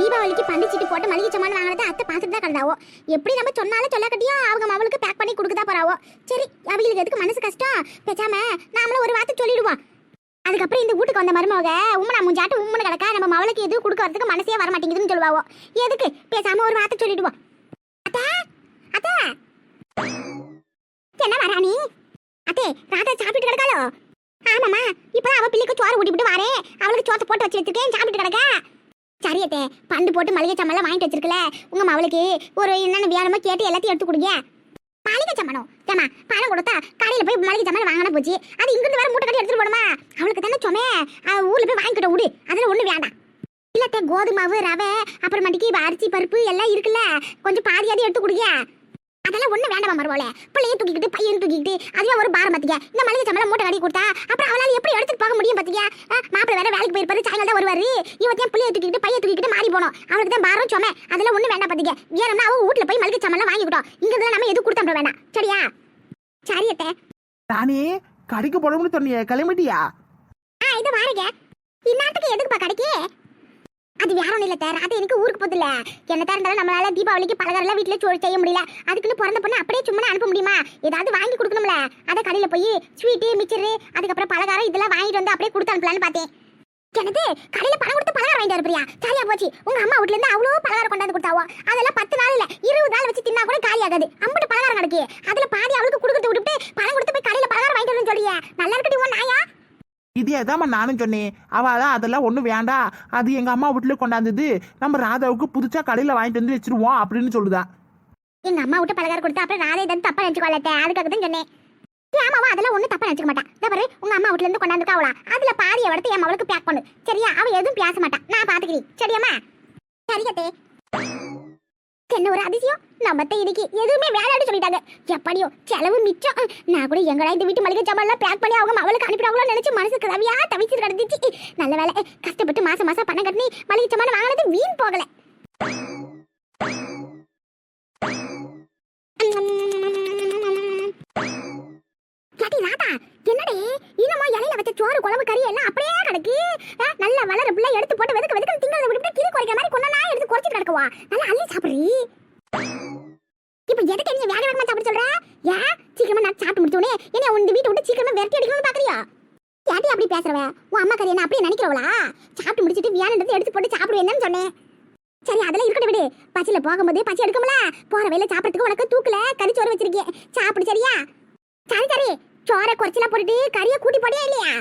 தீபாவளிக்கு பண்டிச்சிட்டு போட்டு மளிகை சாமான் வாங்கினதை அத்தை பார்த்துட்டு தான் கிடந்தாவோ. எப்படி நம்ம சொன்னாலும் சொல்லாக்கட்டியும் அவங்க அவளுக்கு பேக் பண்ணி கொடுக்க தான் போறாவோ. சரி அவங்களுக்கு எதுக்கு மனசு கஷ்டம்? பேசாம நாமளும் ஒரு வார்த்தை சொல்லிடுவோம். அதுக்கப்புறம் இந்த வீட்டுக்கு வந்த மருமக உம்மனா முஞ்சாட்டு உம்மனு கிடக்கா நம்ம மவளுக்கு எதுவும் கொடுக்க வரதுக்கு மனசே வர மாட்டேங்குதுன்னு சொல்லுவாவோ. எதுக்கு? பேசாம ஒரு வார்த்தை சொல்லிடுவோம். அத்தா அத்தா. என்ன வராணி அத்தே ராதா சாப்பிட்டு கிடக்காளோ? ஆமாம்மா இப்போ அவ பிள்ளைக்கு சோறு ஊட்டிவிட்டு வாரே. அவளுக்கு சோத்தை போட்டு வச்சு வச்சிருக்கேன் சாப்பிட்டு கிடக்கா? சரியத்தே பண்டு போட்டு மளிகை சாமான்லாம் வாங்கிட்டு வச்சிருக்கல உங்க மவளுக்கு ஒரு என்னென்ன வேணுமோ கேட்டு எல்லாத்தையும் எடுத்து கொடுங்க. மளிகை சாமானோ? ஏமா பணம் கொடுத்தா கடையில் போய் மளிகை சாமான் வாங்கினா போச்சு. அது இங்கிருந்து வேற மூட்டை கட்டி எடுத்துட்டு போடுமா அவளுக்கு தானே சொமே. ஊர்ல போய் வாங்கிக்கிட்ட விடு. அதில் ஒண்ணு வேண்டாம். இல்லத்த கோதுமாவு ரவை அப்புறமேட்டுக்கு அரிசி பருப்பு எல்லாம் இருக்குல்ல கொஞ்சம் பாதியாதி எடுத்து கொடுங்க. அதெல்லாம் ஒண்ணு வேண்டாமா மருமோல பிள்ளைய தூக்கிக்கிட்டு பையன் தூக்கிக்கிட்டு அதுவே ஒரு பாரம் பாத்தியா? இந்த மளிகை சாமான் மூட்டை கட்டி கொடுத்தா அப்புறம் அவளால எப்படி எடுத்துட்டு போக முடியும் பாத்தியா? மாப்பிள்ளை வேற வேலைக்கு போயிருப்பாரு சாயங்காலம் தான் வருவாரு. இவத்தையும் பிள்ளைய தூக்கிக்கிட்டு பையன் தூக்கிக்கிட்டு மாறி போனோம். அவளுக்கு தான் பாரம் சொமே. அதெல்லாம் ஒண்ணு வேண்டாம் பாத்தியா? வேணும்னா அவ வீட்டுல போய் மளிகை சாமான் வாங்கிக்கிட்டோம் இங்க நம்ம எதுவும் கொடுத்தா வேண்டாம் சரியா? சரி அத்தை. ராணி கடைக்கு போடணும்னு சொன்னியே கிளம்பிட்டியா? ஆ இது வாருங்க. இந்நாட்டுக்கு எதுக்குப்பா கடைக்கு? அது அது எனக்கு ஊருக்கு போதில்ல என்னதான் இருந்தாலும் நம்மளால தீபாவளிக்கு பலகாரம்லாம் வீட்டில் சோறு செய்ய முடியல. அதுக்குன்னு பிறந்த பொண்ணு அப்படியே சும்மா அனுப்ப முடியுமா? ஏதாவது வாங்கி கொடுக்கணும்ல. அதை கடையில் போய் ஸ்வீட்டு மிச்சரு அதுக்கப்புறம் பலகாரம் இதெல்லாம் வாங்கிட்டு வந்து அப்படியே கொடுத்து அனுப்பலான்னு பார்த்தேன். எனது கடையில் பணம் கொடுத்து பலகாரம் வாங்கிட்டு வரப்பிரியா சரியா போச்சு. உங்க அம்மா வீட்டுல இருந்து அவ்வளோ பலகாரம் கொண்டாந்து கொடுத்தாவோ? அதெல்லாம் பத்து நாள் இல்ல இருபது நாள் வச்சு தின்னா கூட காலி ஆகாது. அம்பட்டு பலகாரம் கிடக்கு. அதுல பாதி அவளுக்கு கொடுக்கறது விட்டுட்டு பணம் கொடுத்து போய் கடையில் பலகாரம் வாங்கிட்டு வரணும்னு சொல்லியே நல்லா இருக்கட்டும் நாயா? இதே தாம்மா நானும் சொன்னேன். அவ அதான் அதெல்லாம் ஒன்றும் வேண்டாம் அது எங்க அம்மா வீட்டில் கொண்டாந்தது. நம்ம ராதாவுக்கு புதுசா கடையில் வாங்கிட்டு வந்து வச்சிருவோம் அப்படின்னு சொல்லுதா. எங்க அம்மா விட்டு பலகாரம் கொடுத்தா அப்புறம் நானே தான் தப்பா நினைச்சுக்கோலத்த அதுக்காக தான் சொன்னேன். ஏன் அம்மாவா அதெல்லாம் ஒண்ணும் தப்பா நினைச்சுக்க மாட்டா. இந்த பாரு உங்க அம்மா வீட்ல இருந்து கொண்டாந்து அவளா. அதுல பாதியை எடுத்து என் அவளுக்கு பேக் பண்ணு. சரியா? அவ எதுவும் பேச மாட்டா. நான் பாத்துக்கிறேன். சரியாம்மா? சரியத்தே என்ன ஒரு அதிசயம்? நம்ம இன்னைக்கு எதுவுமே வேலைன்னு சொல்லிட்டாங்க. எப்படியோ செலவு மிச்சம். நான் கூட எங்கடா இந்த வீட்டு மளிகை சாமான்லாம் பேக் பண்ணி அவங்க அவளுக்கு அனுப்பிடுவாங்களோ நினைச்சு மனசு கதவியா தவிச்சு கிடந்துச்சு நல்ல வேலை கஷ்டப்பட்டு மாசம் மாசம் பணம் கட்டி மளிகை சாமான் வாங்கினது வீண் போகல. என்னடே? இன்னமா இலையில வச்ச சோறு குழம்பு கறி எல்லாம் அப்படியே கிடக்கு. நல்ல வளர பிள்ளை எடுத்து போட்டு வெதுக்க வெதுக்க திங்கிறத விட்டு கிளி குறைக்கிற மாதிரி கொண்டா எடுத்து குறைச்சிட்டு கிடக்குவா நல்லா அள்ளி சாப்பிடுறீ? இப்ப எதுக்கு நீங்க வேக வேகமா சாப்பிட சொல்ற? ஏன் சீக்கிரமா நான் சாப்பிட்டு முடிச்சோடனே என்ன உன் வீட்டை விட்டு சீக்கிரமா விரட்டி அடிக்கணும்னு பாக்குறியா? ஏன்டி அப்படி பேசுறவ? உன் அம்மா கதை என்ன அப்படியே நினைக்கிறவளா? சாப்பிட்டு முடிச்சிட்டு வியானது எடுத்து போட்டு சாப்பிடுவேன்னு சொன்னேன். சரி அதெல்லாம் இருக்கட்டும் விடு. பசியில போகும்போது பசி எடுக்கும்ல? போற வேலை சாப்பிடறதுக்கு உனக்கு தூக்கல கறி சோறு வச்சிருக்கேன். சாப்பிடு சரியா? சரி சரி. சோற குறைச்சலா போட்டுட்டு கறியை கூட்டி போடியா இல்லையா?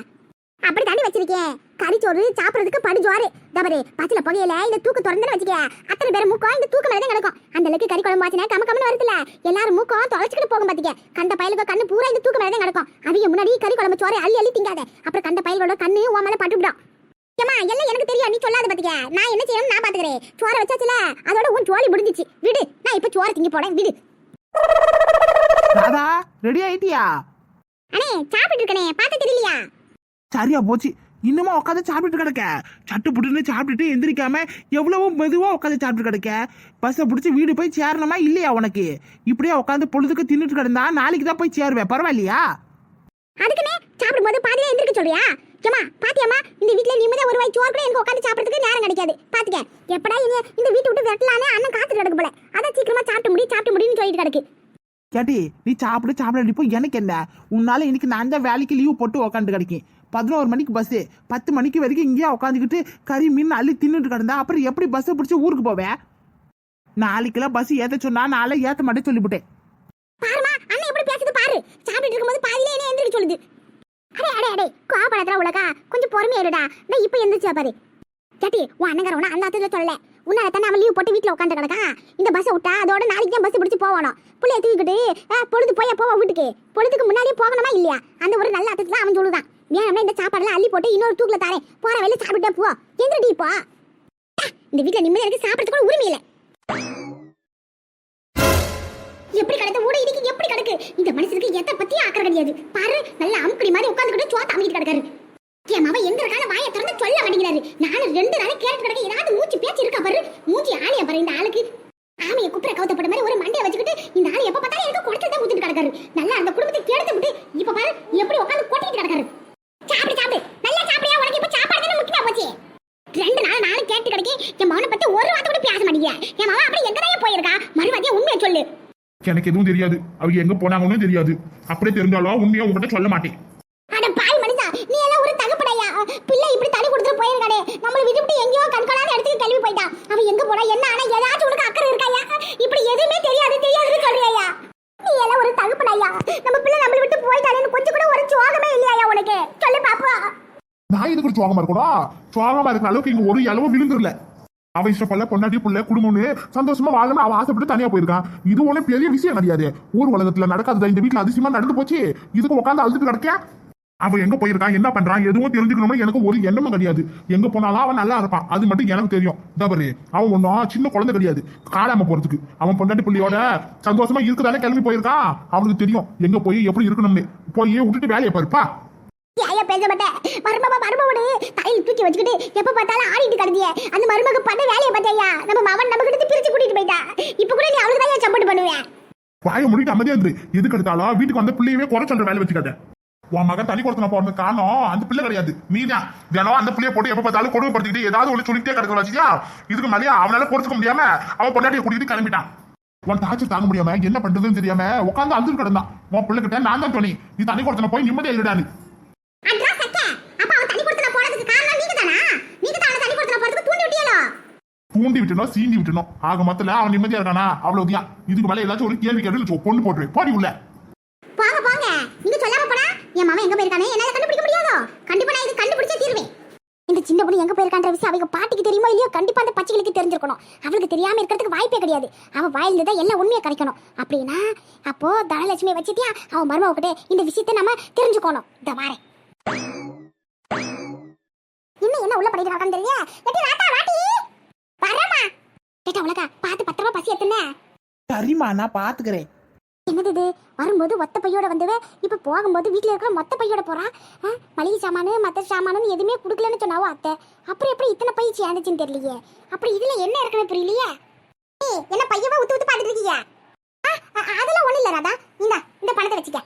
அப்படி தாண்டி வச்சிருக்கேன். கறி சோறு சாப்பிடுறதுக்கு படு சோறு தவறு பச்சில புகையில இந்த தூக்கு திறந்து வச்சுக்க. அத்தனை பேர் மூக்கம் இந்த தூக்கு மேலே கிடக்கும். அந்த அளவுக்கு கறி குழம்பு ஆச்சுன்னா கம்ம கம்மனு வருதுல. எல்லாரும் மூக்கம் தொலைச்சிக்கிட்டு போகும் பாத்தீங்க கண்ட பயலுக்கு கண்ணு பூரா இந்த தூக்கு மேலே கிடக்கும். அவங்க முன்னாடி கறி குழம்பு சோறை அள்ளி அள்ளி திங்காத. அப்புறம் கண்ட பயலோட கண்ணு உன் மேல பட்டுவிடும் ஏமா எல்லாம் எனக்கு தெரியும் நீ சொல்லாத பாத்துக்க. நான் என்ன செய்யணும் நான் பாத்துக்கிறேன். சோறை வச்சாச்சுல அதோட உன் சோழி முடிஞ்சிச்சு. விடு நான் இப்ப சோறு திங்க போறேன். விடு. ராதா ரெடி ஆயிட்டியா? அண்ணே சாப்பிட்டு இருக்கனே பார்த்து தெரியலையா? சரியா போச்சு. இன்னுமா உட்காந்து சாப்பிட்டுட்டு கிடக்க. சட்டு புட்டுன்னு சாப்பிட்டுட்டு எந்திரிக்காம எவ்வளவு மெதுவா உட்காந்து சாப்பிட்டு கிடக்க. பஸ்ஸை பிடிச்சி வீடு போய் சேரணுமா இல்லையா உனக்கு? இப்படியே உட்காந்து பொழுதுக்கு தின்னுட்டு கிடந்தா நாளைக்கு தான் போய் சேருவேன். பரவாயில்லையா? அதுக்குனே சாப்பிடும்போது பாதியில எந்திரிக்க சொல்றியா? ஏமா பாத்தியாமா இந்த வீட்ல நிம்மதியா ஒரு வாய் சோறு கூட எனக்கு உட்காந்து சாப்பிடுறதுக்கு நேரம் கிடைக்காது. பாத்துக்க எப்படா இனி இந்த வீட்டை விட்டு வெட்டலானே அண்ணன் காத்துட்டு கிடக்கு போல. அதான் சீக்கிரமா சாப்பிட்டு முடி சாப்பிட்டு முடின்னு சொல்லிட்டு கிடக்கு. கேட்டி நீ சாப்பிடு சாப்பிட இப்போ எனக்கு என்ன? உன்னால இன்னைக்கு நான் தான் வேலைக்கு லீவ் போட்டு உக்காந்து கிடைக்கும் பதினோரு மணிக்கு பஸ்ஸு பத்து மணிக்கு வரைக்கும் இங்கேயே உட்காந்துக்கிட்டு கறி மீன் அள்ளி தின்னுட்டு கிடந்தா அப்புறம் எப்படி பஸ்ஸை பிடிச்சி ஊருக்கு போவேன்? நாளைக்கெல்லாம் பஸ் ஏத்த சொன்னா நாளை ஏத்த மாட்டே சொல்லிவிட்டேன். பாருமா அண்ணன் எப்படி பேசுது பாரு. சாப்பிட்டு இருக்கும்போது பாதியில என்ன எந்திரிக்க சொல்லுது. அடே அடே அடே கோபப்படாதடா உலகா. கொஞ்சம் பொறுமையா இருடா. நான் இப்ப எந்திரிச்சா பாரு. கேட்டி உன் அண்ணங்காரவனா அந்த அத்துல சொல்லல. உன்னால தானே அவன் லீவ் போட்டு வீட்டுல உட்காந்து கிடக்கான். இந்த பஸ் விட்டா அதோட நாளைக்கு தான் பஸ் பிடிச்சி போகணும். புள்ளைய தூக்கிட்டு பொழுது போய் போவா வீட்டுக்கு. பொழுதுக்கு முன்னாடியே போகணுமா இல்லையா? அந்த ஒரு நல்ல அத்தத்துல அவன் சொல்லுதான். வேணும்னா இந்த சாப்பாடுலாம் அள்ளி போட்டு இன்னொரு தூக்கல தாரேன். போற வேலை சாப்பிட்டே போ. எந்திரடி போ இந்த வீட்டுல நிம்மதியா இருக்கு சாப்பிடறதுக்கு கூட உரிமை இல்லை. எப்படி கிடக்கு? ஊட இடிக்கு எப்படி கிடக்கு? இந்த மனுஷனுக்கு எதை பத்தி ஆக்கிற கிடையாது. பாரு நல்லா அமுக்கடி மாதிரி உட்காந்துக்கிட்டு சோத்த அமைக்கிட்டு கிடக்காரு என் மாவன் எந்த கால வாயை சொல்ல மாட்டேங்கிறாரு நானும் ரெண்டு நாள் கேட்டு கிடக்க ஏதாவது மூச்சு பேச்சு இருக்கா பாரு. மூச்சு ஆளையா பாரு இந்த ஆளுக்கு. ஆமையை குப்புற கவுத்தப்பட்ட மாதிரி ஒரு மண்டையை வச்சுக்கிட்டு இந்த ஆள் எப்ப பார்த்தாலும் எனக்கு குடத்துல தான் ஊத்திட்டு கிடக்காரு. நல்லா அந்த குடும்பத்தை கெடுத்து விட்டு இப்ப பாரு எப்படி உட்காந்து கொட்டிட்டு கிடக்காரு. சாப்பிடு சாப்பிடு. நல்லா சாப்பிடியா? உனக்கு இப்ப சாப்பாடு தானே முக்கியமா போச்சு? ரெண்டு நாள் நானும் கேட்டு கிடைக்கி என் மகனை பத்தி ஒரு சொல்லுவேன் என் மகன் அப்படி எங்கதான் போயிருக்கா? மறுபடியும் உண்மையை சொல்லு. எனக்கு எதுவும் தெரியாது. அவங்க எங்க போனாங்கன்னு தெரியாது. அப்படியே தெரிஞ்சாலும் உண்மையா உங்ககிட்ட சொல்ல மாட்டேன் அட பாய் மனுஷா நீ எல்லாம் ஒரு தகப்படையா பிள்ளை இப்படி தனி கொடுத்துட்டு போயிருக்கானே நம்மள விட்டுவிட்டு எங்கேயோ கண்காணாத இடத்துக்கு கிளம்பி போயிட்டான் அவன் எங்க போனா என்ன ஆனா ஏதாச்சும் உனக்கு அக்கறை இருக்காயா இப்படி எதுவுமே தெரியாது தெரியாதுன்னு சொல்றியா நீ எல்லாம் ஒரு தகப்படையா நம்ம பிள்ளை நம்மள விட்டு போயிட்டானேன்னு கொஞ்சம் கூட ஒரு சோகமே இல்லையா உனக்கு சொல்லு பாப்பா நான் எதுக்கு சுவாகமா இருக்கணும் சுவாகமா இருக்கிற அளவுக்கு இங்க ஒரு இளவும் விழுந்துடல அவன் இஷ்டப்படல பொண்டாட்டி புள்ள குடும்பம்னு சந்தோஷமா வாழணும் அவன் ஆசைப்பட்டு தனியா போயிருக்கான் இது ஒண்ணு பெரிய விஷயம் கிடையாது ஊர் உலகத்துல நடக்காததா இந்த வீட்டுல அதிசயமா நடந்து போச்சு? இதுக்கு உட்காந்து அழுதுட்டு கிடக்க அவன் எங்க போயிருக்கான் என்ன பண்றான் எதுவும் தெரிஞ்சுக்கணும்னு எனக்கு ஒரு எண்ணமும் கிடையாது. எங்க போனாலும் அவன் நல்லா இருப்பான். அது மட்டும் எனக்கு தெரியும். தவறு அவன் ஒன்றும் சின்ன குழந்தை கிடையாது. காடாம போறதுக்கு. அவன் பொண்டாட்டி புள்ளியோட சந்தோஷமா இருக்குதானே கிளம்பி போயிருக்கான் அவனுக்கு தெரியும். எங்க போய் எப்படி இருக்கணும்னு. போய் விட்டுட்டு வேலையை பாருப்பா ஏயா பேச மாட்டேன். மருமக மருமகனு தலையில் தூக்கி வச்சுக்கிட்டு எப்ப பார்த்தாலும் ஆடிட்டு கிடந்திய. அந்த மருமக பண்ண வேலையை பார்த்தியா நம்ம மவன் நம்ம கிட்ட பிரிச்சு கூட்டிட்டு போயிட்டா. இப்ப கூட நீ அவளுக்கு தான் சப்போர்ட் பண்ணுவேன் வாய முடிட்டு அமைதியா இருந்து எதுக்கு எடுத்தாலும் வீட்டுக்கு வந்த பிள்ளையவே குறை சொல்ற வேலை வச்சுக்காத. உன் மகன் தனி கொடுத்தன போறது காரணம் அந்த பிள்ளை கிடையாது. நீதான். தினம் அந்த பிள்ளைய போட்டு எப்ப பார்த்தாலும் கொடுமைப்படுத்திக்கிட்டு ஏதாவது ஒண்ணு சொல்லிட்டே கிடக்க வச்சியா? இதுக்கு மேலே அவனால கொடுத்துக்க முடியாம அவன் பொண்டாட்டியை கூட்டிட்டு கிளம்பிட்டான். உன் டார்ச்சர் தாங்க முடியாம என்ன பண்றதுன்னு தெரியாம உட்காந்து அழுது கிடந்தான். உன் பிள்ளை கிட்ட நான் தான் சொன்னி நீ தனி கொடுத்தன போய் நிம்மதியா இல்லடான்னு தூண்டி விட்டணும் சீண்டி விட்டணும் ஆக மொத்தல அவன் நிம்மதியா இருக்கானா? அவ்வளவுதான். இதுக்கு மேல ஏதாச்சும் ஒரு கேள்வி கேட்டு பொண்ணு போட்டுரு. போடி உள்ள. போங்க போங்க. நீங்க சொல்லாம போனா என் மாமன் எங்க போயிருக்கானே? என்னால கண்டுபிடிக்க முடியாதோ? கண்டிப்பா நான் இது கண்டுபிடிச்சே தீருவேன். இந்த சின்ன பொண்ணு எங்க போயிருக்கான்ற விஷயம் அவங்க பாட்டிக்கு தெரியுமோ இல்லையோ? கண்டிப்பா அந்த பச்சைகளுக்கு தெரிஞ்சிருக்கணும். அவளுக்கு தெரியாம இருக்கிறதுக்கு வாய்ப்பே கிடையாது. அவ வாயிலிருந்து தான் எல்லா உண்மையை கிடைக்கணும் அப்படின்னா அப்போ தனலட்சுமி வச்சுட்டியா? அவன் மருமக கிட்ட இந்த விஷயத்தை நம்ம தெரிஞ்சுக்கணும். இந்த வாரேன். இன்னும் என்ன உள்ள படிக்க நடக்கான்னு தெரியல எட்டி ராட்டா வாட்டி! வரமா கேட்டா உலகா பத்திரமா பசி எத்துன சரிம்மா நான் பாத்துக்கிறேன் என்னது இது? வரும்போது ஒத்த பையோட வந்தவ இப்ப போகும்போது வீட்ல இருக்கிற மொத்த பையோட போறா? ஆ, மளிகை சாமானு மத்த சாமானு எதுவுமே குடுக்கலன்னு சொன்னாவோ அத்தை? அப்புறம் எப்படி இத்தனை பை சேர்ந்துச்சுன்னு தெரியலையே? அப்புறம் இதுல என்ன இருக்குன்னு புரியலையே? என்ன பையவா உத்து உத்து பாத்துட்டு இருக்கீங்க? அதெல்லாம் ஒண்ணு இல்ல ராதா. இந்த இந்த பணத்தை வச்சுக்க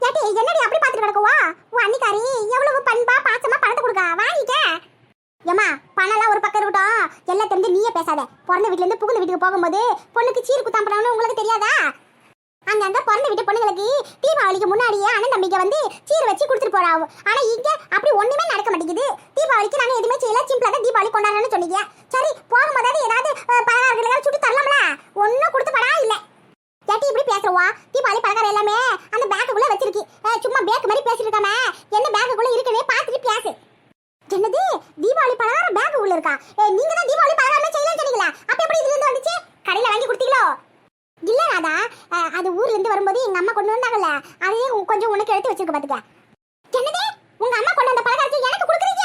ஏட்டி என்னடி அப்படி பாத்துட்டு கிடக்குவா உன் அன்னிக்காரி எவ்வளவு பண்பா பாசமா பணத்தை கொடுக்கா வாங்கிக்க ஏமா பணம்லாம் ஒரு பக்கம் இருக்கட்டும் எல்லாம் தெரிஞ்சு நீயே பேசாத பிறந்த வீட்ல இருந்து புகுந்த வீட்டுக்கு போகும்போது பொண்ணுக்கு சீர் குத்தாம் பண்ணணும்னு உங்களுக்கு தெரியாதா? அந்த அந்த பிறந்த வீட்டு பொண்ணுங்களுக்கு தீபாவளிக்கு முன்னாடியே அண்ணன் தம்பிக்கு வந்து சீர் வச்சு கொடுத்துட்டு போறாங்க ஆனா இங்க அப்படி ஒண்ணுமே நடக்க மாட்டேங்குது. தீபாவளிக்கு நாங்க எதுவுமே செய்யல. சிம்பிளா தான் தீபாவளி கொண்டாடணும்னு சொன்னீங்க. சரி போகும்போது ஏதாவது அஹ், பலகாரங்கள் சுட்டு தரலாம்ல ஒன்னும் கொடுத்து படா இல்ல ஏட்டி இப்படி பேசுறவா தீபாவளி பலகாரம் எல்லாமே அந்த பேக்குக்குள்ள வச்சிருக்கு அஹ், சும்மா பேக் மாதிரி பேசிட்டு இருக்காம என்ன பேக்குக்குள்ள இருக்கவே பார்த்துட்டு பேசு என்னது தீபாவளி பலகாரம் பேக் உள்ள இருக்கா ஏய், நீங்க தான் தீபாவளி பலகாரமே செய்யலன்னு சொன்னீங்களா அப்ப எப்படி இதுல இருந்து வந்துச்சு கடையில வாங்கி கொடுத்தீங்களோ இல்ல ராதா அஹ், அது ஊர்ல இருந்து வரும்போது எங்க அம்மா கொண்டு வந்தாங்கல்ல அதையே உ- கொஞ்சம் உனக்கு எடுத்து வச்சிருக்க பாத்துக்க என்னது உங்க அம்மா கொண்டு வந்த பலகாரத்தை எனக்கு கொடுக்குறீங்க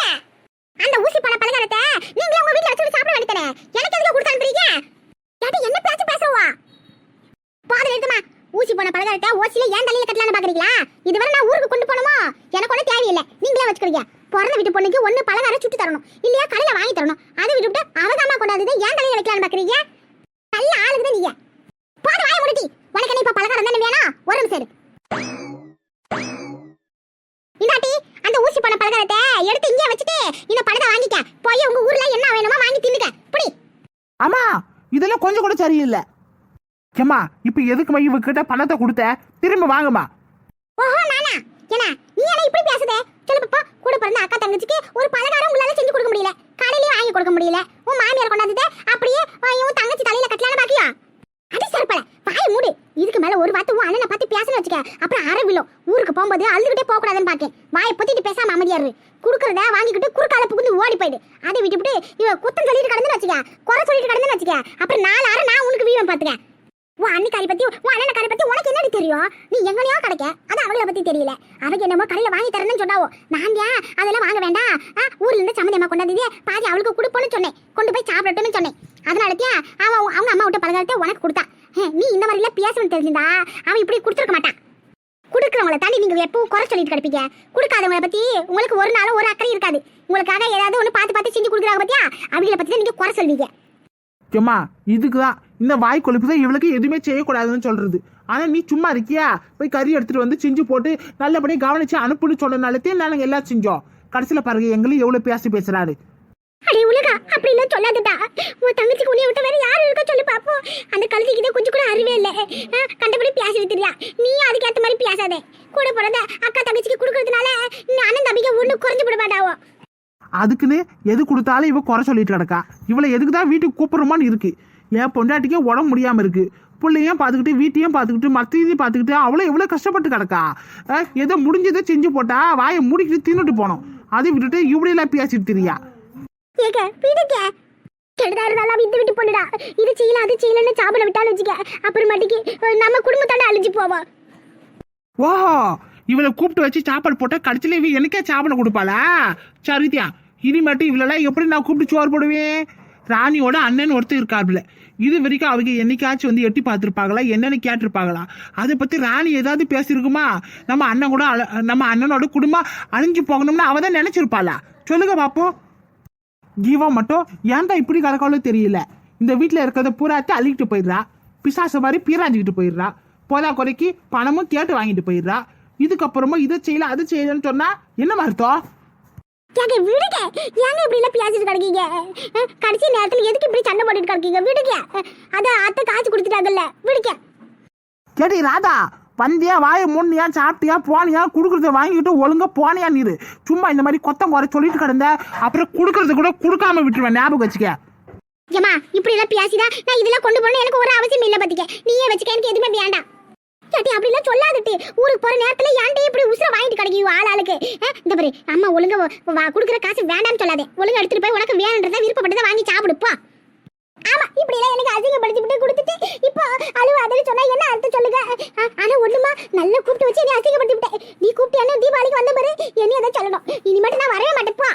அந்த ஊசி பழ பலகாரத்தை நீங்களே உங்க வீட்ல வச்சு சாப்பிட வேண்டியதானே எனக்கு எதுக்கு கொடுத்து அனுப்புறீங்க யாட்டி என்ன பேச்சு பேசுவா பாதம் எடுத்துமா ஊசி போன பலகாரத்தை ஓசில ஏன் தலையில கட்டலான்னு பாக்குறீங்களா இதுவரை நான் ஊருக்கு கொண்டு போகணுமோ எனக்கு ஒன்றும் தேவையில்லை நீங்களே வச்சுக்கிறீங்க பிறந்த வீட்டு பொண்ணுக்கு ஒண்ணு பலகாரம் சுட்டு தரணும். இல்லையா கடையில் வாங்கி தரணும். அதை விட்டுவிட்டு அவங்க அம்மா கொண்டாந்து ஏன் தலையில வைக்கலான்னு பாக்குறீங்க? நல்ல ஆளுக்கு தான் நீங்க போது வாய முடிட்டி. உனக்கு நீ இப்ப பலகாரம் தானே வேணும்? ஒரு நிமிஷம் இந்தாட்டி அந்த ஊசி பண்ண பலகாரத்தை எடுத்து இங்கே வச்சுட்டு இந்த பணத்தை வாங்கிக்க. போய் உங்க ஊர்ல என்ன வேணுமோ வாங்கி தின்னுக்க. புடி. அம்மா இதெல்லாம் கொஞ்சம் கூட சரியில்லை. ஏம்மா இப்போ எதுக்குமா இவகிட்ட பணத்தை கொடுத்த? திரும்ப வாங்கம்மா ஓஹோ நானா ஏனா நீ என்ன இப்படி பேசுதே சொல்லு பாப்பா கூட பிறந்த அக்கா தங்கச்சிக்கு ஒரு பலகாரம் உங்களால செஞ்சு கொடுக்க முடியல. கடையிலயும் வாங்கி கொடுக்க முடியல. உன் மாமியார் கொண்டாந்துட்டு அப்படியே உன் தங்கச்சி தலையில கட்டலான்னு பாக்கியா அது சர்ப்பல வாய மூடு. இதுக்கு மேல ஒரு வார்த்தை உன் அண்ணனை பார்த்து பேசணும் வச்சுக்க. அப்புறம் அரை விழும். ஊருக்கு போகும்போது அழுதுகிட்டே போக கூடாதுன்னு பாக்கேன். வாயை பொத்திட்டு பேசாம அமைதியாரு. குடுக்கறத வாங்கிக்கிட்டு குறுக்கால புகுந்து ஓடி போயிடு. அதை விட்டுவிட்டு இவ குத்தம் சொல்லிட்டு கடந்துன்னு வச்சுக்க. குறை சொல்லிட்டு கடந்துன்னு வச்சுக்க. அப்புறம் நாலு அரை நான் உனக்கு வீவன் பாத்துக்க உன் அண்ணிக்காரி பத்தி உன் அண்ணனக்காரி பத்தி உனக்கு என்னடி தெரியும்? நீ எங்கனையோ கிடைக்க. அது அவங்கள பத்தி தெரியல. அவங்க என்னமோ கடையில வாங்கி தரேன்னு சொன்னாவோ. நான் ஏன் அதெல்லாம் வாங்க வேண்டாம்? ஊர்ல இருந்து சம்மந்தமா கொண்டாந்து பாதி அவளுக்கு கொடுப்போன்னு சொன்னேன். கொண்டு போய் சாப்பிடட்டும்னு சொன்னேன். அதனாலத்தியா அவன் அவங்க அம்மா விட்ட பலகாரத்தை உனக்கு கொடுத்தா. நீ இந்த மாதிரி எல்லாம் பேசணும்னு தெரிஞ்சிருந்தா அவன் இப்படி கொடுத்துருக்க மாட்டான் கொடுக்குறவங்கள தாண்டி நீங்க எப்பவும் குறை சொல்லிட்டு கிடப்பீங்க. கொடுக்காதவங்கள பத்தி உங்களுக்கு ஒரு நாளும் ஒரு அக்கறை இருக்காது. உங்களுக்காக ஏதாவது ஒண்ணு பார்த்து பார்த்து செஞ்சு கொடுக்குறாங்க பத்தியா? அவங்கள பத்தி தான் நீங்க குறை சொல்வீங்க. ஏம்மா இதுக்கு தான் இந்த வாய் கொழுப்பு தான் இவளுக்கு எதுவுமே செய்யக்கூடாதுன்னு சொல்றது. ஆனா நீ சும்மா இருக்கியா? போய் கறி எடுத்துட்டு வந்து செஞ்சு போட்டு நல்லபடியா கவனிச்சு அனுப்புன்னு சொன்னனாலத்தே நாங்கள் எல்லாம் செஞ்சோம். கடைசியில் பாருங்க எங்களையும் எவ்வளோ பேசி பேசுறாரு. அடே உலகா அப்படி எல்லாம் சொல்லாதடா. உன் தங்கச்சிக்கு உன்னைய விட்டு வேற யாரும் இருக்க சொல்லி பாப்போம். அந்த கழுதிக்கு தான் கொஞ்சம் கூட அறிவே இல்ல. கண்டபடி பேசிட்டு தெரியா நீ அதுக்கேத்த மாதிரி பேசாதே. கூட பிறந்த அக்கா தங்கச்சிக்கு கொடுக்கறதுனால நீ அண்ணன் தம்பிக்கு ஒண்ணு குறைஞ்சு விட மாட்டாவோ? அதுக்குன்னு எது கொடுத்தாலும் இவ குறை சொல்லிட்டு கிடக்கா. இவளை எதுக்கு தான் வீட்டுக்கு கூப்பிடுறோமான்னு இருக்கு. என் பொண்டாட்டிக்கே உடம்பு முடியாம இருக்கு. பிள்ளையும் பார்த்துக்கிட்டு வீட்டையும் பார்த்துக்கிட்டு மற்றையும் பார்த்துக்கிட்டு அவளை எவ்வளோ கஷ்டப்பட்டு கிடக்கா? ஏதோ முடிஞ்சதை செஞ்சு போட்டா வாயை மூடிக்கிட்டு தின்னுட்டு போனோம். அதை விட்டுட்டு இப்படியெல்லாம் பேசிட்டு தெரியா? கெடுதா இருந்தாலும் விட்டு விட்டு போடுடா இது செய்யல அது செய்யலன்னு சாப்பிட விட்டாலும் வச்சுக்க. அப்புறமாட்டிக்கு நம்ம குடும்பத்தோட அழிஞ்சு போவோம். ஓஹோ இவளை கூப்பிட்டு வச்சு சாப்பாடு போட்டா கடைசியில இவ எனக்கே சாப்பாடு கொடுப்பாளா? சரித்தியா இனிமேட்டு இவளெல்லாம் எப்படி நான் கூப்பிட்டு சோறு போடுவேன்? ராணியோட அண்ணன் ஒருத்தர் இருக்காப்புல. இது வரைக்கும் அவங்க என்னைக்காச்சும் வந்து எட்டி பார்த்துருப்பாங்களா? என்னன்னு கேட்டிருப்பாங்களா? அதை பற்றி ராணி ஏதாவது பேசியிருக்குமா? நம்ம அண்ணன் கூட அழ- நம்ம அண்ணனோட குடும்பம் அழிஞ்சு போகணும்னு அவ தான் நினைச்சிருப்பாளா? சொல்லுங்க பாப்போம். ஜீவா மட்டும் ஏன்டா இப்படி கிடக்காலும் தெரியல? இந்த வீட்டில் இருக்கிறத பூராத்தி அழிக்கிட்டு போயிடுறா. பிசாசு மாதிரி பீராஞ்சிக்கிட்டு போயிடுறா. போதா குறைக்கு பணமும் கேட்டு வாங்கிட்டு போயிடுறா. இதுக்கப்புறமா இதை செய்யல அது செய்யலன்னு சொன்னா என்ன அர்த்தம்? ஏங்க விடுங்க. ஏங்க இப்படி எல்லாம் பேசிட்டு கிடக்கீங்க? கடைசி நேரத்துல எதுக்கு இப்படி சண்டை போட்டுட்டு கிடக்கீங்க? விடுங்க. அத அத்தை காசு கொடுத்துட்டாங்கல்ல. விடுங்க. கேட்டி ராதா வந்தியா வாயை மூணியா சாப்பிட்டியா போனியா குடுக்கறத வாங்கிட்டு ஒழுங்கா போனியா நீரு. சும்மா இந்த மாதிரி கொத்தம் குறை சொல்லிட்டு கிடந்த அப்புறம் குடுக்கறது கூட கொடுக்காம விட்டுருவேன் ஞாபகம் வச்சுக்க. ஏமா இப்படி எல்லாம் பேசிதா நான் இதெல்லாம் கொண்டு போகணும் எனக்கு ஒரு அவசியம் இல்ல பாத்துக்க. நீயே வச்சுக்க எனக்கு எதுவுமே வேண்டாம். கேட்டி அப்படி எல்லாம் சொல்லாதட்டு. ஊருக்கு போற நேரத்துல ஏன்டே இப்படி உசுர வாங்கிட்டு கிடைக்கும் ஆள் ஆளுக்கு? இந்த பாரு அம்மா ஒழுங்கா கொடுக்குற காசு வேண்டாம்னு சொல்லாதே. ஒழுங்கா எடுத்துட்டு போய் உனக்கு வேணுன்றத விருப்பப்பட்டதை வாங்கி சாப்பிடுப்பா ஆமா இப்படி எல்லாம் எனக்கு அசிங்கப்படுத்தி விட்டு கொடுத்துட்டு இப்போ அழுவாதன்னு சொன்னா என்ன அர்த்தம் சொல்லுங்க? ஆனா ஒண்ணுமா? நல்லா கூப்பிட்டு வச்சு என்னை அசிங்கப்படுத்தி விட்டேன் நீ கூப்பிட்டு என்ன தீபாவளிக்கு வந்த பாரு என்ன அதை சொல்லணும். இனிமேட்டு நான் வரவே மாட்டேப்பா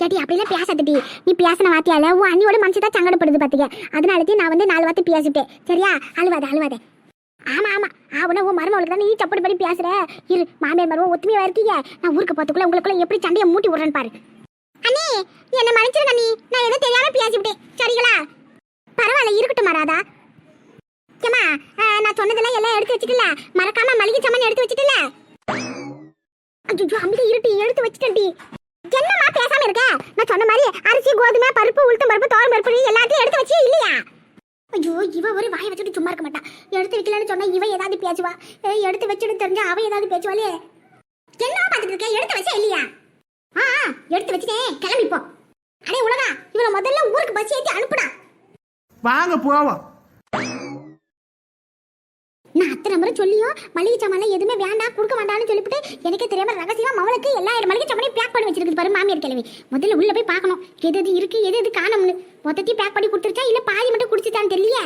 போ. அப்படிலாம் பேசாதடி நீ பேசின வார்த்தையால உன் அண்ணியோட மனசு தான் சங்கடப்படுது பாத்துக்க. அதனாலதான் நான் வந்து நாலு வார்த்தை பேசிட்டேன். சரியா? அழுவாத அழுவாத. ஆமா ஆமா. அவனை உன் மருமகளுக்கு தான் நீ சப்படி படி பேசுற. இரு மாமியார் மருமக ஒத்துமையா இருக்கீங்க. நான் ஊருக்கு போறதுக்குள்ள உங்களுக்குள்ள எப்படி சண்டையை மூட்டி விடுறேன் பாரு. அண்ணே என்ன மன்னிச்சிருங்க நீ நான் எதுவும் தெரியாம பேசிவிட்டேன். சரிங்களா? பரவாயில்ல இருக்கட்டும் மராதா. ஏமா நான் சொன்னதெல்லாம் எல்லாம் எடுத்து வச்சுட்டல மறக்காம மளிகை சாமான் எடுத்து வச்சுட்டல ஐயோ அம்பிகை இருட்டி எடுத்து வச்சுட்டேன்டி என்னம்மா பேசாம இருக்க? நான் சொன்ன மாதிரி அரிசி கோதுமை பருப்பு உளுத்தம் பருப்பு தோரம் பருப்பு எல்லாத்தையும் எடுத்து வச்சு இல்லையா? ஐயோ இவ ஒரு வாயை வச்சுட்டு சும்மா இருக்க மாட்டா. எடுத்து வைக்கலன்னு சொன்னா இவ ஏதாவது பேசுவா? எடுத்து வச்சுட்டு தெரிஞ்சா அவ ஏதாவது பேசுவாளே. என்ன பார்த்துட்டு இருக்க? எடுத்து வச்சா இல்லையா? ஆ ஆ, எடுத்து வச்சுட்டேன் கிளம்பிப்போம். அடே உலகா இவனை முதல்ல ஊருக்கு பஸ் ஏற்றி அனுப்புடா. வாங்க போவோம். அவரை சொல்லியும் மளிகை சாமான்லாம் எதுவுமே வேண்டாம் கொடுக்க வேண்டாம்னு சொல்லிவிட்டு எனக்கே தெரியாமல் ரகசியமாக மவளுக்கு எல்லா மளிகை சாமானையும் பேக் பண்ணி வச்சிருக்கு பாரு மாமியார் கிழமை முதல்ல உள்ளே போய் பார்க்கணும். எது எது இருக்கு எது எது காணும்னு. மொத்தத்தையும் பேக் பண்ணி கொடுத்துருச்சா? இல்லை பாதி மட்டும் குடிச்சுட்டான்னு தெரியல